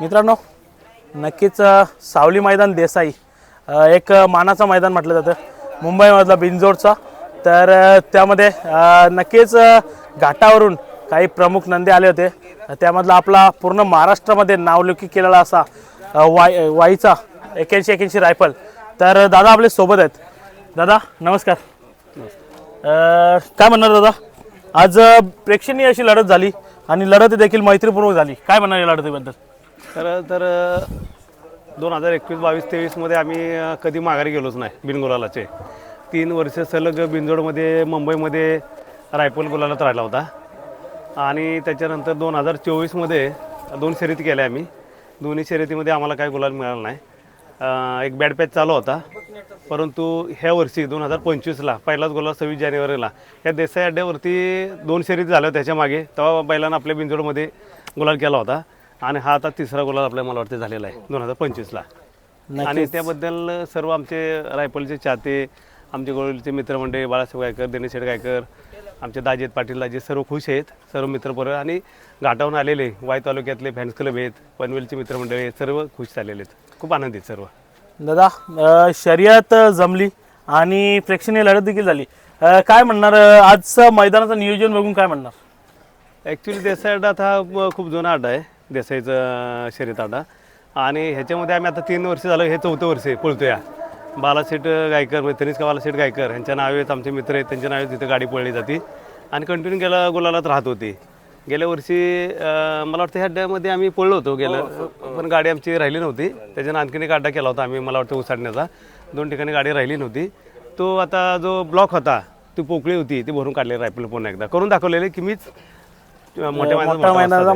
मित्रांनो नक्कीच सावली मैदान देसाई एक मानाचं मैदान म्हटलं जातं. मुंबईमधला बिनजोडचा. तर त्यामध्ये नक्कीच घाटावरून काही प्रमुख नंदी आले होते. त्यामधला आपला पूर्ण महाराष्ट्रामध्ये नावलौकिक केलेला असा वाय वाईचा एक्याऐंशी एक्याऐंशी रायफल. तर दादा आपले सोबत आहेत. दादा नमस्कार. काय म्हणणार दादा? आज प्रेक्षणीय अशी लढत झाली आणि लढत देखील मैत्रीपूर्वक झाली. काय म्हणणार या लढतीबद्दल? तर तर दोन हजार एकवीस बावीस तेवीसमध्ये आम्ही कधी माघारी गेलोच नाही बिनगुलालाचे. तीन वर्ष सलग बिनजोडमध्ये मुंबईमध्ये रायफल गुलालात राहिला होता. आणि त्याच्यानंतर दोन हजार चोवीसमध्ये दोन शर्यती केल्या आम्ही. दोन्ही शर्यतीमध्ये आम्हाला काही गुलाल मिळाला नाही. एक बॅड पॅच चालू होता. परंतु ह्या वर्षी दोन हजार पंचवीसला पहिलाच गुलाल सव्वीस जानेवारीला या देसाई अड्ड्यावरती दोन शर्यती झाल्या त्याच्यामागे त्याच्यामागे. तेव्हा बैलानं आपल्या बिंजोडमध्ये गुलाल केला होता. आणि हा आता तिसरा गुलाल आपल्या मला वाटतं झालेला आहे दोन हजार पंचवीसला. आणि त्याबद्दल सर्व आमचे रायफलचे चाहते आमचे गोळीचे मित्रमंडळी बाळासाहेब गायकर दिनेश शेठ गायकर आमचे दाजेत पाटील दाजे सर्व खुश आहेत सर्व मित्रपर्व आणि घाटावून आलेले वाई तालुक्यातले फॅन्स क्लब आहेत पनवेलचे मित्रमंडळी आहेत सर्व खुश झालेले आहेत. खूप आनंदित सर्व. दादा शर्यत जमली आणि प्रेक्षणीय लढत देखील झाली. काय म्हणणार आजचं मैदानाचं नियोजन बघून काय म्हणणार? ॲक्च्युली देसाई अड्डा हा ब- खूप जुना अड्डा आहे. देसाईचा शर्यत अड्डा आणि ह्याच्यामध्ये आम्ही आता तीन वर्ष झालं हे चौथं वर्ष आहे पळतो या बालासेठ गायकर म्हणजे तनिष्का बालासेठ गायकर यांच्या नावे आहेत आमचे मित्र आहेत त्यांच्या नावे तिथं गाडी पळली जाते. आणि कंटिन्यू गेला गुलालात राहत होती. गेल्या वर्षी मला वाटतं ह्या अड्ड्यामध्ये आम्ही पळलो होतो गेलं पण गाडी आमची राहिली नव्हती. त्याच्यानं आणखीन एक अड्डा केला होता आम्ही मला वाटतं उसाडण्याचा. दोन ठिकाणी गाडी राहिली नव्हती. तो आता जो ब्लॉक होता ती पोकळी होती ती भरून काढली रायफल पुन्हा एकदा. करून दाखवलेले की मीच मोठ्या मोठा मोठा मैदानाचा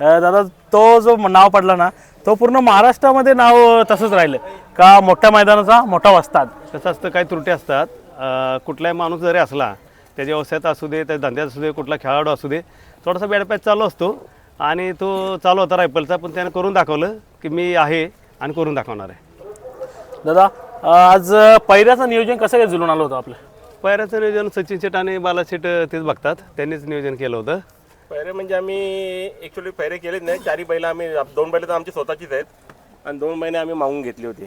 दादा तो जो नाव पडला ना तो पूर्ण महाराष्ट्रामध्ये नाव तसंच राहिलं. का मोठ्या मैदानाचा मोठा आहे. कसं असतं काही त्रुटी असतात. अं, कुठलाही माणूस जरी असला त्याच्या व्यवसायात असू दे त्या धंद्यात असू दे कुठला खेळाडू असू दे थोडासा बॅड पॅच चालू असतो. आणि तो चालू होता रायफलचा पण त्याने करून दाखवलं की मी आहे आणि करून दाखवणार आहे. दादा अ, आज पैऱ्याचं नियोजन कसं काय जुळून आलं होतं आपलं? पैऱ्याचं नियोजन सचिन शेट आणि बाला शेट तेच बघतात. त्यांनीच नियोजन केलं होतं. पैरे म्हणजे आम्ही ॲक्च्युली पैरे केलेच नाही चारी बैलं आम्ही दोन बैलं तर आमची स्वतःचीच आहेत. आणि दोन महिने आम्ही मागून घेतली होती.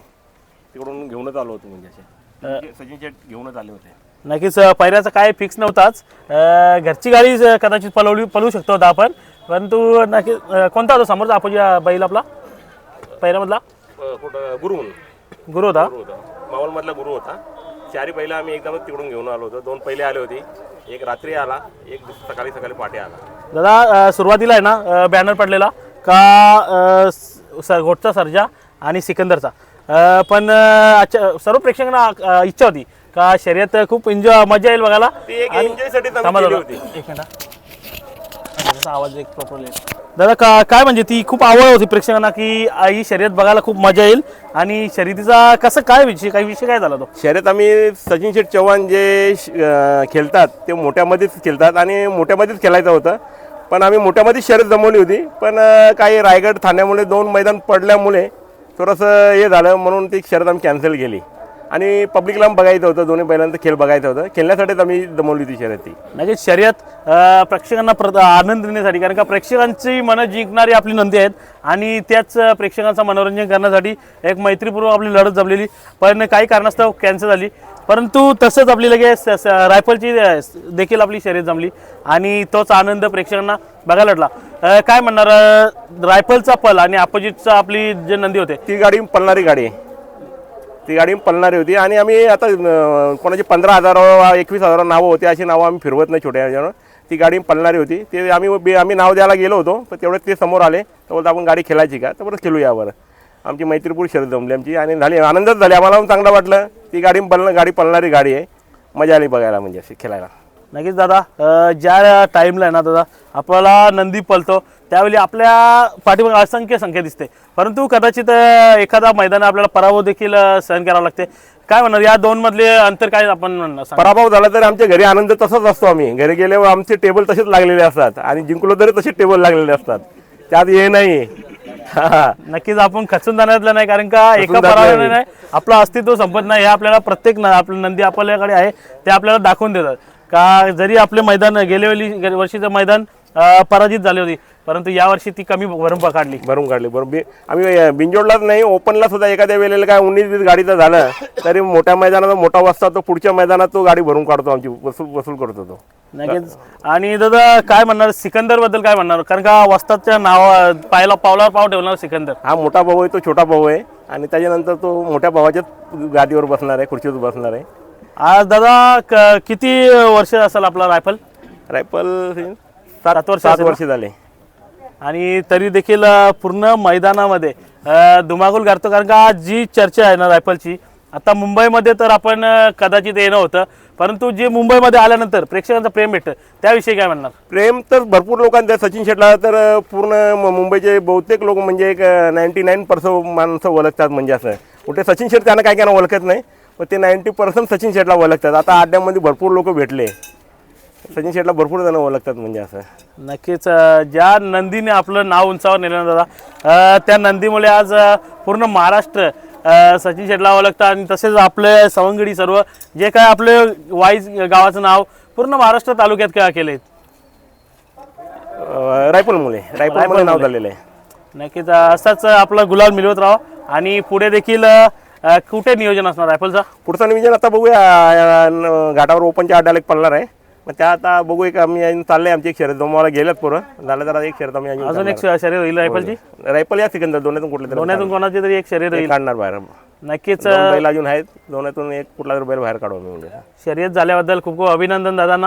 तिकडून घेऊनच आलो होतो म्हणजे असे. सचिन शेट घेऊनच आले होते. नक्कीच अ, पैऱ्याचा काय फिक्स नव्हताच. घरची गाडी कदाचित पलवली पलवू शकतो होता आपण. परंतु नक्की कोणता होता समोरचा अपोजी बैल आपला? पैऱ्यामधला अ, कुठं गुरु म्हणून. गुरु होता? मावळमधला गुरु होता. चारी बैलं आम्ही एकदमच तिकडून घेऊन आलो होतो. दोन पहिले आले होते. एक रात्री आला एक सकाळी सकाळी पहाटे आला. दादा सुरुवातीला आहे ना बॅनर पडलेला का अ, स- स- घोटचा सर्जा आणि सिकंदरचा. अ, पण अच्छा- सर्व प्रेक्षकांना इच्छा होती का शर्यत खूप एन्जॉय मजा येईल बघायला. हा. आवाज एक प्रॉपर दादा का काय म्हणजे ती खूप आवड होती प्रेक्षकांना की आ, ही शर्यत बघायला खूप मजा येईल आणि शर्यतीचा कसं काय विषय काही विषय काय झाला तो? शर्यत आम्ही सचिन शेठ चव्हाण जे श- अं, खेळतात ते मोठ्यामध्येच खेळतात आणि मोठ्यामध्येच खेळायचं होतं. पण आम्ही मोठ्यामध्येच शर्यत जमवली होती. पण अं, काही रायगड ठाण्यामुळे दोन मैदान पडल्यामुळे थोडंसं हे झालं म्हणून ती शर्यत आम्ही कॅन्सल केली. आणि पब्लिकला बघायचं होतं. दोन्ही बैलांचं खेळ बघायचं होतं. खेळण्यासाठीच आम्ही जमवली होती शर्यत. ती नक्कीच शर्यत अ, प्रेक्षकांना प्र आनंद देण्यासाठी कारण का प्रेक्षकांची मनं जिंकणारी आपली नंदी आहेत आणि त्याच प्रेक्षकांचं मनोरंजन करण्यासाठी एक मैत्रीपूर्वक आपली लढत जमलेली पण काही कारणास्तव कॅन्सल झाली. परंतु तसंच आपली लगेच स- स- रायफलची अ, स- देखील आपली शर्यत जमली. आणि तोच आनंद प्रेक्षकांना बघायला अ, काय म्हणणार अ, रायफलचा पल आणि अपोजिटचा आपली जे नंदी होते. ती गाडी पळणारी गाडी आहे. ती गाडी पळणारी होती. आणि आम्ही आता कोणाची पंधरा हजार एकवीस हजार नावं होती अशी नावं आम्ही फिरवत नाही छोट्या ह्याच्यावर ती गाडी पळणारी होती. ते आम्ही बे- आम्ही नाव द्यायला गेलो होतो पण तेवढं ते समोर आले. तर बोलतो आपण गाडी खेळायची का? तर बरं खेळू यावर आमची मैत्रीपूर शर्यत जमली आमची. आणि झाली आनंदच झाली. आम्हाला चांगलं वाटलं. ती गाडी पळणं गाडी पळणारी गाडी आहे. मजा आली बघायला म्हणजे अशी खेळायला. नक्कीच दादा ज्या टाईमला आहे ना दादा आपल्याला नंदी पलतो त्यावेळी आपल्या पाठीमागे असंख्य संख्या दिसते परंतु कदाचित एखादा मैदान आपल्याला पराभव देखील सहन करावा लागते काय म्हणणार या दोन मधले अंतर काय आपण म्हणणार. पराभव झाला तर आमच्या घरी आनंद तसाच असतो आम्ही घरी गेल्यावर आमचे टेबल तसेच लागलेले असतात आणि जिंकलो तरी तसे टेबल लागलेले असतात त्यात हे नाही. नक्कीच आपण खचून जाण्यातलं नाही कारण का एका जात पराभवाने नाही. आपलं अस्तित्व संपत नाही हे आपल्याला प्रत्येक आपलं नंदी आपल्याकडे आहे ते आपल्याला दाखवून देतात का जरी आपले मैदान गेल्या वेळी वर्षीचं मैदान पराजित झाली होती परंतु यावर्षी ती कमी भरून पकडली भरून काढली बरोबर. आम्ही बिंजोडलाच नाही ओपनला सुद्धा एखाद्या वेळेला काय उन्नीस वीस गाडीचं झालं तरी मोठ्या मैदानात मोठा वाजता तो पुढच्या मैदानात तो गाडी भरून काढतो आमची वसूल वसूल करतो तो. नक्कीच. आणि दादा काय म्हणणार सिकंदरबद्दल काय म्हणणार? कारण का वस्तादच्या नाव पायला पावलावर पाव ठेवणार सिकंदर? हा मोठा भाऊ आहे तो छोटा भाऊ आहे आणि त्याच्यानंतर तो मोठ्या भावाच्याच गादीवर बसणार आहे खुर्चीवर बसणार आहे. आज दादा क- किती वर्ष असेल आपला रायफल? रायफल सात वर्ष सात असेल ना? वर्ष झाले. आणि तरी देखील अ, पूर्ण मैदानामध्ये अ, धुमाकूल करतो कारण का जी चर्चा आहे ना रायफलची आता मुंबईमध्ये तर आपण अ, कदाचित येणं होतं परंतु जे मुंबईमध्ये आल्यानंतर प्रेक्षकांचं प्रेम भेटतं त्याविषयी काय म्हणणार? प्रेम तर भरपूर लोकांचं आहे. सचिन शेटला तर अं, पूर्ण म- मुंबईचे बहुतेक लोक म्हणजे एक नाईन्टी नाईन पर्सेंट माणसं ओळखतात म्हणजे असं. कुठे सचिन शेट त्यांना काय काय ओळखत नाही. पण ते नाईन्टी पर्सेंट सचिन शेटला ओळखतात आता अड्ड्यामध्ये भरपूर लोक भेटले. सचिन शेटला भरपूर जण ओळखतात म्हणजे असं. नक्कीच अ, ज्या नंदीने आपलं नाव उंचावर नेलं ना दादा अ, त्या नंदीमुळे आज अ, पूर्ण महाराष्ट्र अ, सचिन शेटला ओळखतात आणि तसेच आपले सवंगडी सर्व जे काय आपले वाईज गावाचं नाव पूर्ण महाराष्ट्र तालुक्यात काय केले अं, रायफलमुळे रायफलमुळे नाव झालेलं आहे. नक्कीच अ, असाच आपला गुलाल मिळवत राहा. आणि पुढे देखील अ, अ, कुठे नियोजन असणार? रायफलचा? पुढचं नियोजन आता बघूया. अं, न- घाटावर ओपनच्या अड्ड्याला एक पडणार आहे. मग त्या आता बघू एक आम्ही चाललंय आमची एक शर्यत दोन गेल्यात पुरं. झालं तर आता एक शर्यत आम्ही अजून अजून एक शरीर होईल रायफलची. रायफल या सिकंदर दोन्हीतून कुठले तरी दोन्हीतून कोणाची तरी एक शरीर होईल. काढणार बाहेर. नक्कीच बैल अजून आहेत. दोन्हीतून एक कुठला तरी बैल बाहेर काढू आम्ही म्हणजे. शर्यत झाल्याबद्दल खूप खूप अभिनंदन दादांना.